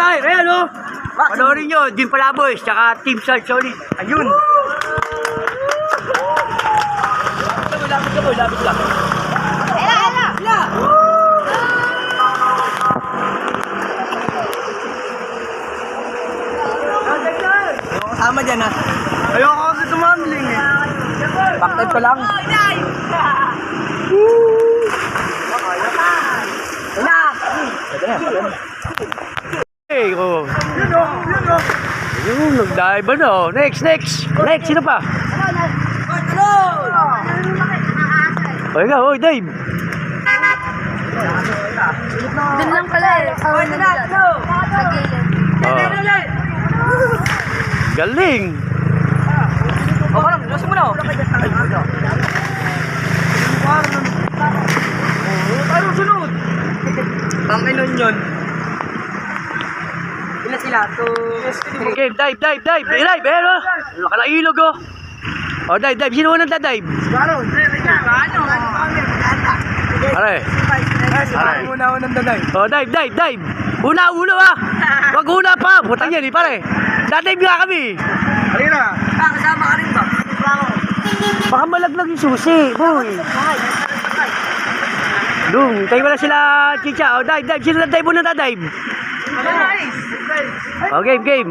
tayo. Ayan o. Panoorin nyo, Jim Palaboys, tsaka Team Side Solid. Ayun. Lapit ka boy, lapit ka. Kasama dyan ha. Ayoko kasi tumambling eh. Backtime pa lang. Hey, oh. Yun o, yun o. Yun, nag-dive ba no? Next, next. Next, sino pa? Oy, ka, oy, Dave. Doon lang pala eh. Sa ano dyan. Sa gilid. Oh. Galing. O, parang, nasa mo na o. Ano sunod? Pangkinon yun. Sila? Two, Okay, dive, dive, dive. Hey, dive, eh, no? Nakalailog, oh. Oh, dive, dive. Sino unang dive? Ano? Pare. Pare. Una unang daday. Oh, dive, dive, dive. Una, ulo, ah. Wag una pa. Putang yan, eh, pare. Dadive nga kami. Halina. Ah, kasama ka rin ba? Baka malaglag yung susi, boy. Dung, tayo wala sila, chicha. Oh, dive, dive. Sino na dive unang dive? Oh, game, game.